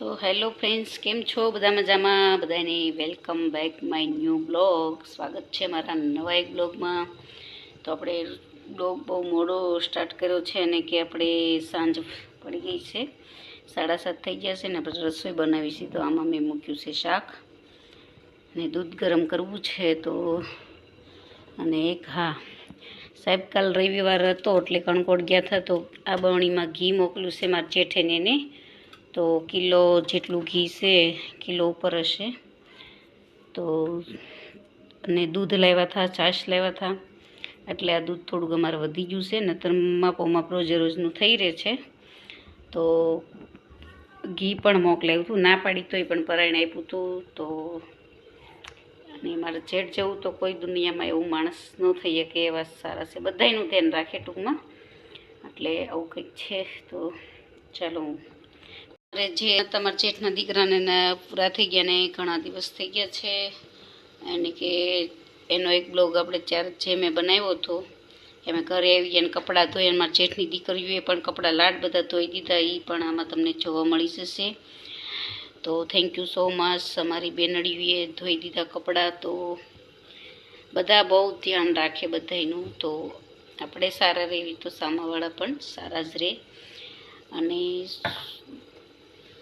તો hello friends, કેમ છો? બધા મજામાં? બધાને welcome back my new blog. સ્વાગત છે મારા નવા એક બ્લોગમાં. તો આપણે બ્લોગ બહુ મોડો સ્ટાર્ટ કર્યો છે અને કે આપણે સાંજ પડી ગઈ છે. સાડા સાત થઈ ગયા છે ને, આપણે રસોઈ બનાવી છે. તો આમાં મેં મૂક્યું છે શાક અને દૂધ ગરમ કરવું છે તો અને એક હા, સાહેબ કાલ રવિવાર હતો એટલે કણકોટ ગયા હતા. તો આ બવણીમાં ઘી મોકલ્યું છે મારા જેઠેને એને. તો કિલો જેટલું ઘી છે, કિલો ઉપર હશે. તો અને દૂધ લાવ્યા હતા છાશ લાવ્યા હતા એટલે આ દૂધ થોડુંક અમારે વધી ગયું છે, નતર માપો માપ રોજે રોજનું થઈ રહે છે. તો ઘી પણ મોકલાવ્યું હતું, ના પાડી તોય પણ પરાયણ આપ્યું હતું. તો અને મારે જેઠ જેવું તો કોઈ દુનિયામાં એવું માણસ ન થઈ શકે એવા સારા છે. બધાયનું ધ્યાન રાખે ટૂંકમાં. એટલે આવું કંઈક છે, તો ચાલો હું અરે જે તમારા જેઠના દીકરાને પૂરા થઈ ગયા ને ઘણા દિવસ થઈ ગયા છે. અને કે એનો એક બ્લોગ આપણે ચાર જે મેં બનાવ્યો હતો કે ઘરે આવી ગયા કપડાં ધોઈ અને મારા જેઠની દીકરીઓએ પણ કપડાં લાડ બધા ધોઈ દીધા એ પણ આમાં તમને જોવા મળી જશે. તો થેન્ક યુ સો મચ અમારી બેનડીઓએ ધોઈ દીધા કપડાં, તો બધા બહુ ધ્યાન રાખે બધાયનું. તો આપણે સારા રહેવી તો સામાવાળા પણ સારા જ રહે. અને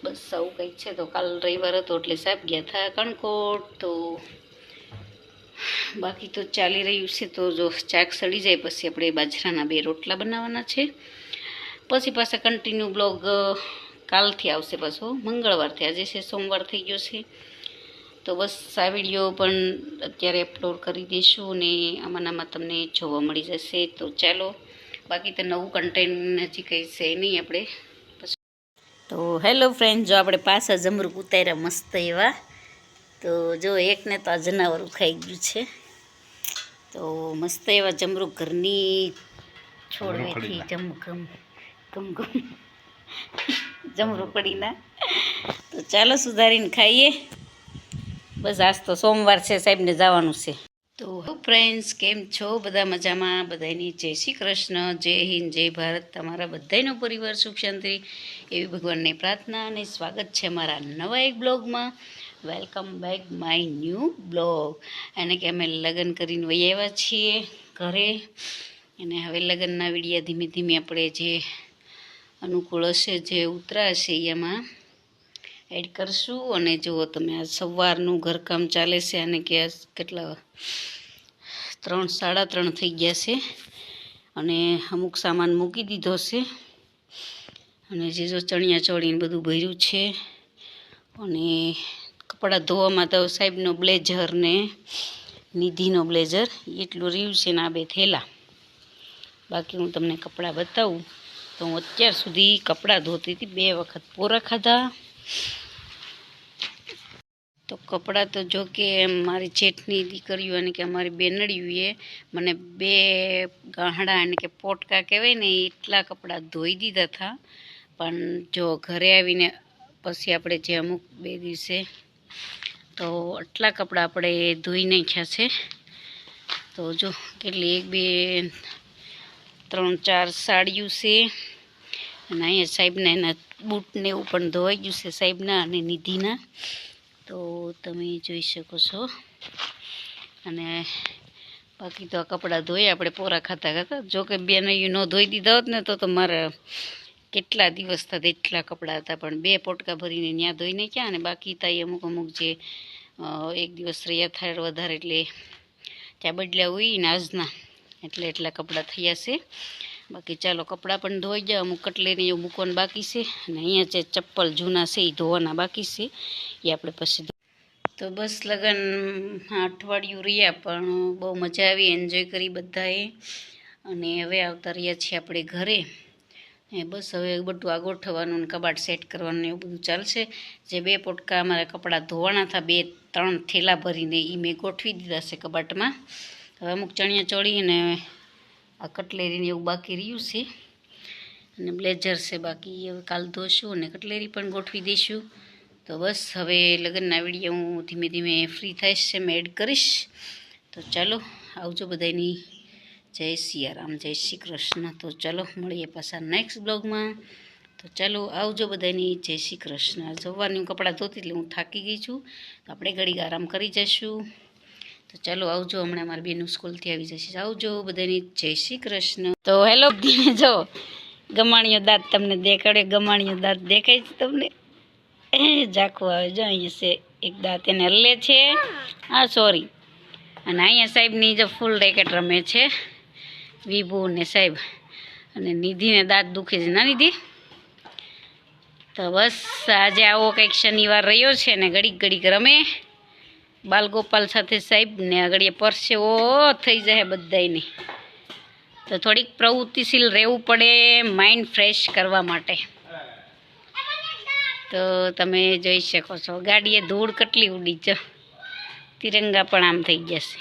બસ આવું કંઈક છે તો કાલ રવિવાર હતો એટલે સાહેબ ગયા હતા કણકોટ, તો બાકી તો ચાલી રહ્યું છે તો જો ચાક સડી જાય પછી આપણે બાજરાના બે રોટલા બનાવવાના છે. પછી પાછા કન્ટિન્યુ બ્લોગ કાલથી આવશે પાછો. મંગળવારથી આજે છે, સોમવાર થઈ ગયો છે. તો બસ આ વીડિયો પણ અત્યારે અપલોડ કરી દઈશું અને આમાં આમાં તમને જોવા મળી જશે. તો ચાલો, બાકી તો નવું કન્ટેન્ટ હજી કંઈ છે નહીં આપણે. તો હેલો ફ્રેન્ડ જો આપણે પાછા જમરૂક ઉતાર્યા મસ્ત એવા. તો જો એકને તો આ જનાવર ઉખાઈ ગયું છે. તો મસ્ત એવા જમરૂક ઘરની છોડવેથી જમઘમ ગમ જમરૂકડીના. તો ચાલો સુધારીને ખાઈએ. બસ આજ તો સોમવાર છે સાહેબને જવાનું છે. તો ફ્રેન્ડ્સ, કેમ છો? બધા મજામાં? બધાની જય શ્રી કૃષ્ણ. જય હિન્દ, જય ભારત. તમારા બધાનો પરિવાર સુખ શાંતિ. એવી ભગવાનને પ્રાર્થના અને સ્વાગત છે મારા નવા એક બ્લોગમાં. Welcome back my new blog. અને કે અમે લગ્ન કરીને વહી આવ્યા છીએ ઘરે. અને હવે લગ્નના વિડીયા ધીમે ધીમે આપણે જે અનુકૂળ હશે, જે ઉતરાશે, એમાં એડ કરશું અને જુઓ તમે આ સવારનું ઘરકામ ચાલે છે અને કે કેટલા ત્રણ, સાડા ત્રણ થઈ ગયા છે. અને અમુક સામાન મૂકી દીધો છે. અને જે જો ચણિયા ચોળીને બધું ભર્યું છે. અને કપડાં ધોવામાં તો સાહેબનો બ્લેઝર ને નિધિનો બ્લેઝર એટલું રહ્યું છે ને આ બે થેલા. બાકી હું તમને કપડાં બતાવું. તો હું અત્યાર સુધી કપડાં ધોતી હતી. બે વખત પોરા ખાધા. તો કપડાં તો જો કે મારી જેઠની દીકરીઓ અને કે અમારી બેનડીઓએ મને બે ગાહડા અને કે પોટકા કહેવાય ને એટલા કપડાં ધોઈ દીધા હતા. પણ જો ઘરે આવીને પછી આપણે જે અમુક બે દિવસે તો આટલા કપડાં આપણે ધોઈ નાખ્યા છે. તો જો કેટલી એક, બે, ત્રણ, ચાર સાડીઓ છે. અને અહીંયા સાહેબને એના બૂટને એવું પણ ધોવાઈ ગયું છે સાહેબના અને નિધિના. તો તમે જોઈ શકો છો. અને બાકી તો આ કપડાં ધોઈ આપણે પોરા ખાતા ખાતા જો કે બેન ન ધોઈ દીધા હોત ને તો તો કેટલા દિવસ થતા એટલા કપડાં હતા. પણ બે પોટકા ભરીને ત્યાં ધોઈ નાખ્યા અને બાકી ત્યાં અમુક અમુક જે એક દિવસ રહ્યા થાય વધારે એટલે ત્યાં બદલ્યા હોય ને આજના. એટલે એટલા કપડાં થયા છે. બાકી ચાલો, કપડાં પણ ધોઈ જાય અમુક કટલેરી એવું મૂકવાનું બાકી છે. અને અહીંયા જે ચપ્પલ જૂના છે, એ ધોવાના બાકી છે. એ આપણે પછી તો બસ લગન અઠવાડિયું રહ્યા, પણ બહુ મજા આવી, એન્જોય કરી બધાએ. અને હવે આવતા રહ્યા છીએ આપણે ઘરે. એ બસ હવે બધું આ ગોઠવવાનું ને કબાટ સેટ કરવાનું એવું બધું ચાલશે. જે બે પોટકા અમારા કપડાં ધોવાના હતા બે, ત્રણ થેલા ભરીને એ મેં ગોઠવી દીધા છે કબાટમાં. હવે અમુક ચણિયા ચોળી અને આ કટલેરીને એવું બાકી રહ્યું છે. અને બ્લેઝર છે બાકી, હવે કાલ ધોશું અને કટલેરી પણ ગોઠવી દઈશું. તો બસ, હવે લગ્નના વીડિયો હું ધીમે ધીમે ફ્રી થઈશ છે, મેં એડ કરીશ. તો ચાલો, આવજો બધાની જય સિયારામ જય શ્રી કૃષ્ણ. તો ચાલો, મળીએ પાછા નેક્સ્ટ બ્લોગમાં તો ચાલો, આવજો બધાની જય શ્રી કૃષ્ણ. હું કપડાં ધોતી એટલે હું થાકી ગઈ છું. આપણે ઘડીક આરામ કરી જઈશું. તો ચાલો આવજો, હમણાં મારી બેનું સ્કૂલથી આવી જશે. આવજો બધાની, જય શ્રી કૃષ્ણ. તો હેલો જો, ગમાણીઓ દાંત તમને દેખાડે, ગમાણીઓ દાંત દેખાય છે તમને? ઝાખું આવે, જો, અહીંયા છે, એક દાંત એને હલ્લે છે. હા સોરી અને અહીંયા સાહેબની જો ફૂલ રેકેટ રમે છે. વિભુ ને સાહેબ. અને નિધિને દાંત દુખે છે. ના, નિધિ? તો બસ, આજે આવો કંઈક શનિવાર રહ્યો છે ને, ઘડીક ઘડીક રમે. બાલગોપાલ સાથે સાહેબ ને આગળ એ પરસેવો થઈ જાય બધાયને. તો થોડીક પ્રવૃત્તિશીલ રહેવું પડે માઇન્ડ ફ્રેશ કરવા માટે. તો તમે જોઈ શકો છો, ગાડીએ ધૂળ કેટલી ઉડી છે. તિરંગા પણ આમ થઈ જશે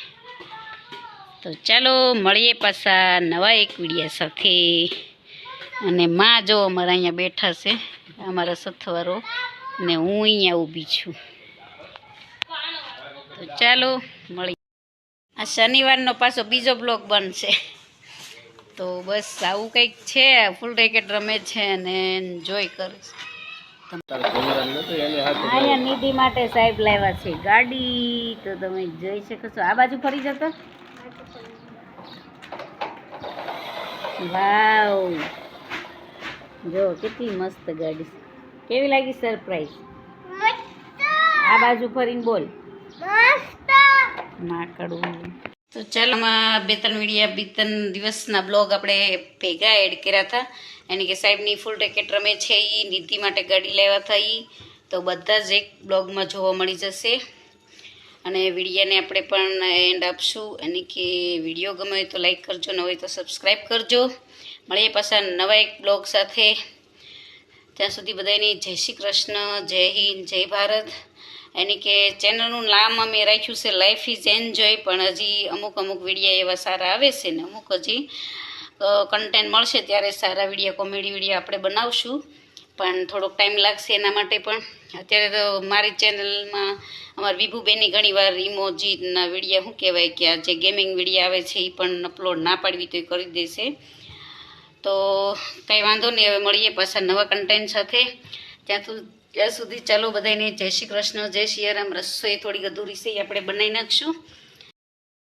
તો ચાલો મળીએ પાછા નવા એક વિડીયા સાથે. અને માં જો અમારા અહીંયા બેઠા છે, અમારા સથવારો, ને હું અહીંયા ઊભી છું. તો ચાલો મળી. આ શનિવારનો પાછો બીજો બ્લોક બનશે. તો બસ આવું કંઈક છે ફૂલ રેકેટ રમે છે અને જોઈ કરે અહીંયા નિધિ માટે સાહેબ લાવ્યા છે ગાડી. તો તમે જોઈ શકો છો. આ બાજુ ફરી જતો. વાવ. જો કેટલી મસ્ત ગાડી કેવી લાગી સરપ્રાઈઝ આ બાજુ ફરીને બોલ. માકડું તો ચાલો બે ત્રણ મીડિયા, બે ત્રણ દિવસના બ્લોગ આપણે ભેગા એડ કર્યા હતા. એની કે સાહેબની ફૂલ રેકેટ રમે છે એ નિધિ માટે ગાડી લેવા થઈ તો બધા જ એક બ્લોગમાં જોવા મળી જશે. અને વિડીયાને આપણે પણ એન્ડ આપશું. અને કે વીડિયો ગમે હોય તો લાઈક કરજો, ન હોય તો સબસ્ક્રાઈબ કરજો. મળીએ પાછા નવા એક બ્લોગ સાથે. ત્યાં સુધી બધાની જય શ્રી કૃષ્ણ, જય હિન્દ, જય ભારત. એની કે ચેનલનું નામ અમે રાખ્યું છે લાઈફ ઇઝ એન્જોય પણ હજી અમુક અમુક વિડીયા એવા સારા આવે છે ને અમુક હજી કન્ટેન્ટ મળશે ત્યારે સારા વીડિયો કોમેડી વિડીયા આપણે બનાવશું. પણ થોડોક ટાઈમ લાગશે એના માટે પણ. અત્યારે તો મારી ચેનલમાં અમારા વિભુબેનની ઘણીવાર ઇમોજીના વિડીયા, શું કહેવાય કે આ જે ગેમિંગ વિડીયા આવે છે એ પણ અપલોડ ના પાડવી તો એ કરી દેશે. તો કંઈ વાંધો નહીં, હવે મળીએ પાછા નવા કન્ટેન્ટ સાથે. ત્યાં સુધી ત્યાં સુધી ચાલો બધાને જય શ્રી કૃષ્ણ, જય શ્રી રામ. રસોઈ થોડીક અધૂરી છે આપણે બનાવી નાખશું.